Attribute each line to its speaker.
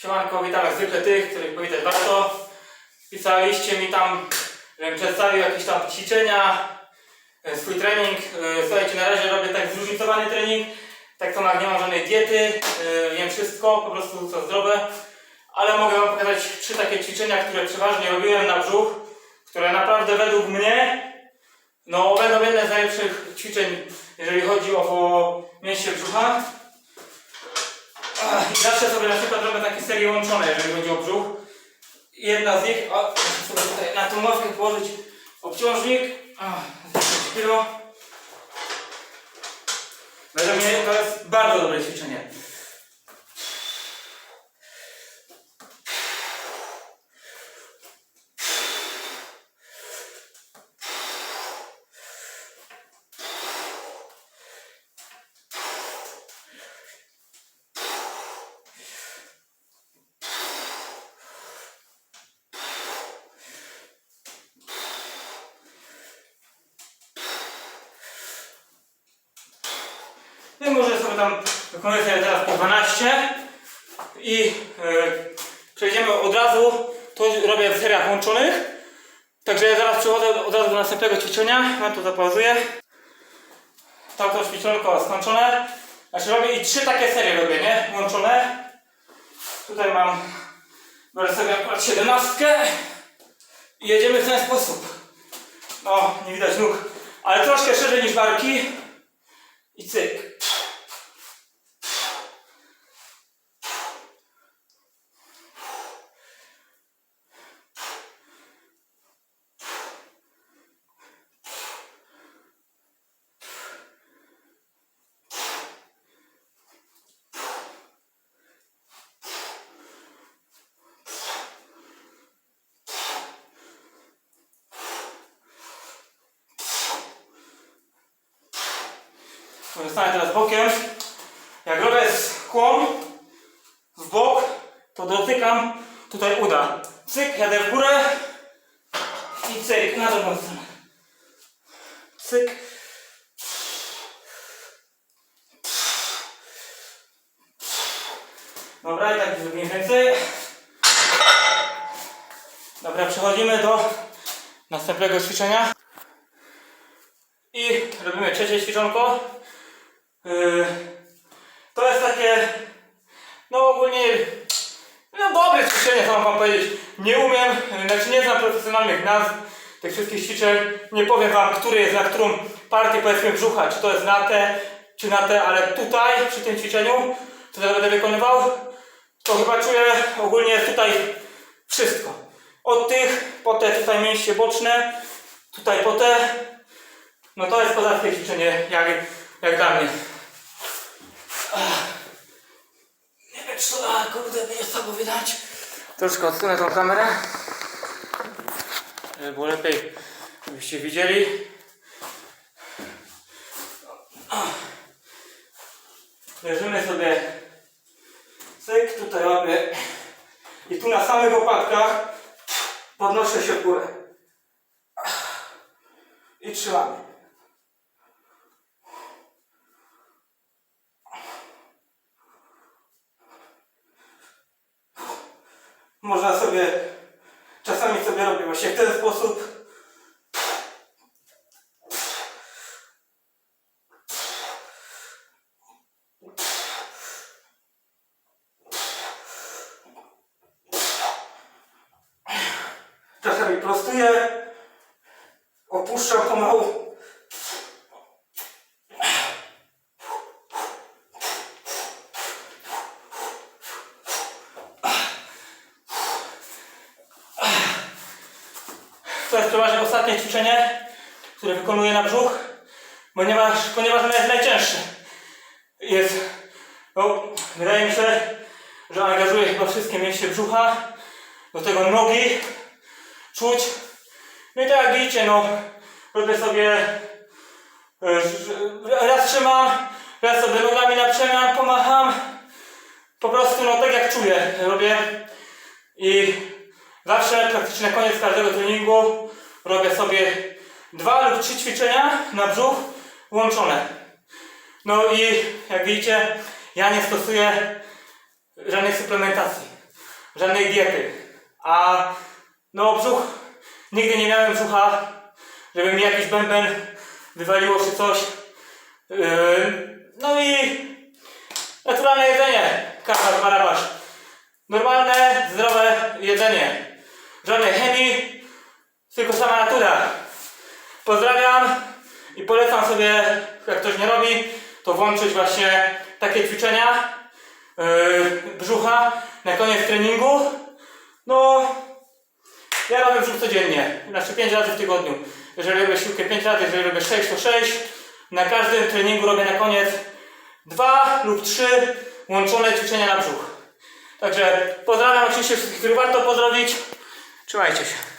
Speaker 1: Siemanko, witam jak zwykle tych, których powitać warto. Pisaliście mi tam, żebym przedstawił jakieś tam ćwiczenia, e, swój trening. E, Słuchajcie, na razie robię tak zróżnicowany trening. Tak samo jak nie mam żadnej diety, e, jem wszystko, po prostu co zdrowe. Ale mogę wam pokazać trzy takie ćwiczenia, które przeważnie robiłem na brzuch, które naprawdę według mnie no, będą jedne z najlepszych ćwiczeń, jeżeli chodzi o mięśnie brzucha. Zawsze sobie na przykład robię takie serie łączone, jeżeli chodzi o brzuch. Jedna z nich, o, sobie tutaj na tą ławkę położyć obciążnik. Ach, 10 kilo. Według mnie to jest bardzo dobre ćwiczenie. No może sobie tam wykonuję teraz po 12 i e, przejdziemy od razu. To robię w seriach łączonych. Także ja zaraz przechodzę od razu do następnego ćwiczenia. Ja tu zapauzuję. Tak to ćwiczonko skończone. Znaczy robię i trzy takie serie robię, nie? Łączone. Tutaj mam biorę sobie akurat 17 i jedziemy w ten sposób. No, nie widać nóg, ale troszkę szerzej niż barki. I cyk. Zostanę teraz bokiem. Jak robię skłon w bok, to dotykam tutaj uda. Cyk, jadę w górę i cyk, na drugą stronę. Cyk. Dobra, i tak mniej więcej. Dobra, przechodzimy do następnego ćwiczenia. I robimy trzecie ćwiczonko. Yy, to jest takie, no ogólnie, no dobre ćwiczenie, co mam wam powiedzieć. Nie umiem, znaczy nie znam profesjonalnych nazw tych wszystkich ćwiczeń. Nie powiem wam, który jest na którą partię powiedzmy brzucha, czy to jest na te, czy na te, ale tutaj, przy tym ćwiczeniu, co będę wykonywał, to chyba czuję ogólnie tutaj wszystko. Od tych, po te tutaj mięśnie boczne, tutaj po te, no to jest kozackie ćwiczenie, jak, jak dla mnie. Ach. Nie wiem, czy to, a, kurde, będzie słabo widać. Troszkę odsunę tą kamerę. Żeby było lepiej, żebyście widzieli. Leżymy sobie cyk, tutaj łapię i tu na samych łopatkach podnoszę się w górę i trzymamy. Można sobie, czasami sobie robię właśnie w ten sposób. Czasami prostuję, opuszczam pomału. To jest przeważnie ostatnie ćwiczenie, które wykonuję na brzuch, ponieważ, ponieważ ono jest najcięższe. Jest, no, wydaje mi się, że angażuje chyba wszystkie mięśnie brzucha, do tego nogi, czuć. No i tak jak widzicie, no, robię sobie, e, raz trzymam, raz sobie nogami na przemian pomacham. Po prostu, no, tak jak czuję, robię. I zawsze praktycznie na koniec każdego treningu robię sobie dwa lub trzy ćwiczenia na brzuch łączone. No i jak widzicie, ja nie stosuję żadnej suplementacji. żadnej diety. A no brzuch, nigdy nie miałem brzucha, żeby mi jakiś bęben wywaliło czy coś. Yy, no i naturalne jedzenie, kawa, barabasz. Normalne, zdrowe jedzenie. Żadnej chemii, tylko sama natura. Pozdrawiam i polecam sobie, jak ktoś nie robi, to włączyć właśnie takie ćwiczenia yy, brzucha na koniec treningu. No, ja robię brzuch codziennie, znaczy 5 razy w tygodniu. Jeżeli robię siłkę 5 razy, jeżeli robię 6 to 6. Na każdym treningu robię na koniec 2 lub 3 łączone ćwiczenia na brzuch. Także pozdrawiam oczywiście wszystkich, których warto pozdrowić. Trzymajcie się.